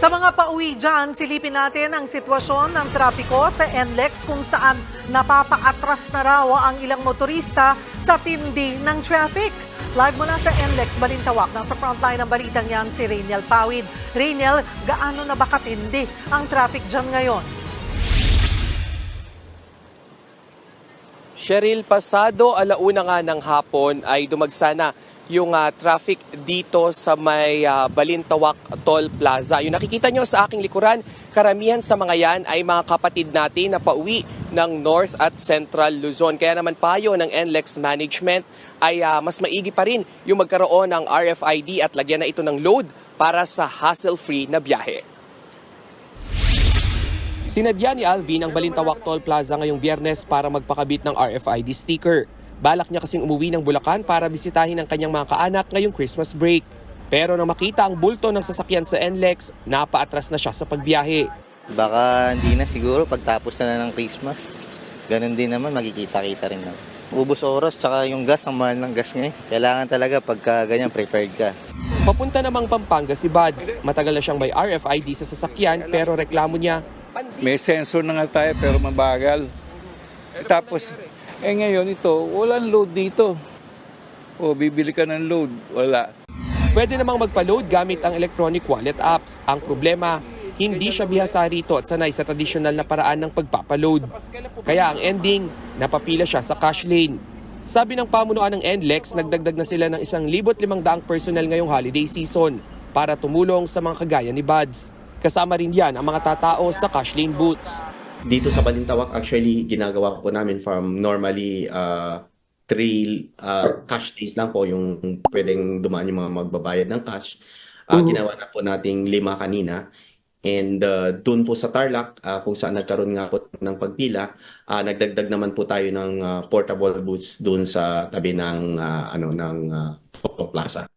Sa mga pauwi dyan, silipin natin ang sitwasyon ng trapiko sa NLEX kung saan napapaatras na raw ang ilang motorista sa tindi ng traffic. Live mula sa NLEX Balintawak, nasa frontline ng balitang yan si Rainiel Pawid. Rainiel, gaano na ba katindi ang traffic dyan ngayon? Cheryl, pasado alauna nga ng hapon ay dumagsana yung ah, traffic dito sa may ah, Balintawak Toll Plaza. Yung nakikita nyo sa aking likuran, karamihan sa mga yan ay mga kapatid natin na pauwi ng North at Central Luzon. Kaya naman payo ng NLEX Management ay ah, mas maigi pa rin yung magkaroon ng RFID at lagyan na ito ng load para sa hassle-free na biyahe. Sinadya ni Alvin ang Balintawak Toll Plaza ngayong biyernes para magpakabit ng RFID sticker. Balak niya kasing umuwi ng Bulacan para bisitahin ang kanyang mga kaanak ngayong Christmas break. Pero nang makita ang bulto ng sasakyan sa NLEX, napaatras na siya sa pagbiyahe. Baka hindi na siguro pagtapos na ng Christmas. Ganon din naman, makikita-kita rin naman. Ubus oras, tsaka yung gas, ang mahal ng gas ngayon. Kailangan talaga pagka ganyan, prepared ka. Papunta namang Pampanga si Buds. Matagal na siyang may RFID sa sasakyan pero reklamo niya, May sensor na nga tayo pero mabagal. Tapos, eh ngayon ito, walang load dito. O, bibili ka ng load, wala. Pwede namang magpa-load gamit ang electronic wallet apps. Ang problema, hindi siya bihasa rito at sanay sa tradisyonal na paraan ng pagpapaload. Kaya ang ending, napapila siya sa cash lane. Sabi ng pamunuan ng NLEX, nagdagdag na sila ng 1,500 personnel ngayong holiday season para tumulong sa mga kagaya ni Buds. Kasama rin yan ang mga tatao sa cash lane booths. Dito sa Balintawak actually ginagawa ko po namin from normally uh, three uh, cash days lang po yung pwedeng dumaan yung mga magbabayad ng cash. Uh, Ginawa na po nating lima kanina. And uh, doon po sa Tarlac, uh, kung saan nagkaroon nga po ng pagpila, uh, nagdagdag naman po tayo ng uh, portable booths doon sa tabi ng uh, ano ng uh, Plaza.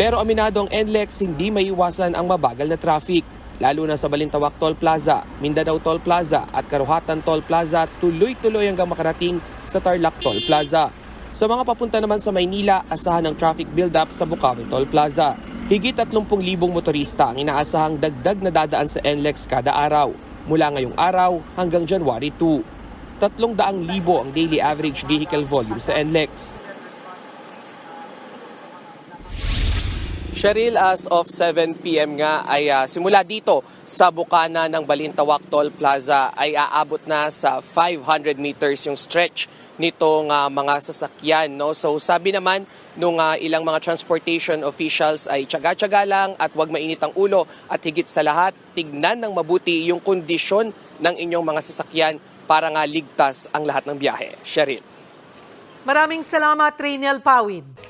Pero aminado ang NLEX, hindi maiwasan ang mabagal na traffic. Lalo na sa Balintawak Toll Plaza, Mindanao Toll Plaza at Karuhatan Toll Plaza, tuloy-tuloy hanggang makarating sa Tarlac Toll Plaza. Sa mga papunta naman sa Maynila, asahan ng traffic build-up sa Bukawi Toll Plaza. Higit 30,000 motorista ang inaasahang dagdag na dadaan sa NLEX kada araw, mula ngayong araw hanggang January 2. 300,000 ang daily average vehicle volume sa NLEX. Cheryl, as of 7pm nga ay ah, simula dito sa bukana ng Balintawak Toll Plaza ay aabot na sa 500 meters yung stretch nitong ah, mga sasakyan. No? So sabi naman nung ah, ilang mga transportation officials ay tsaga-tsaga lang at huwag mainit ang ulo at higit sa lahat, tignan ng mabuti yung kondisyon ng inyong mga sasakyan para nga ligtas ang lahat ng biyahe. Cheryl. Maraming salamat, Rainiel Pawid.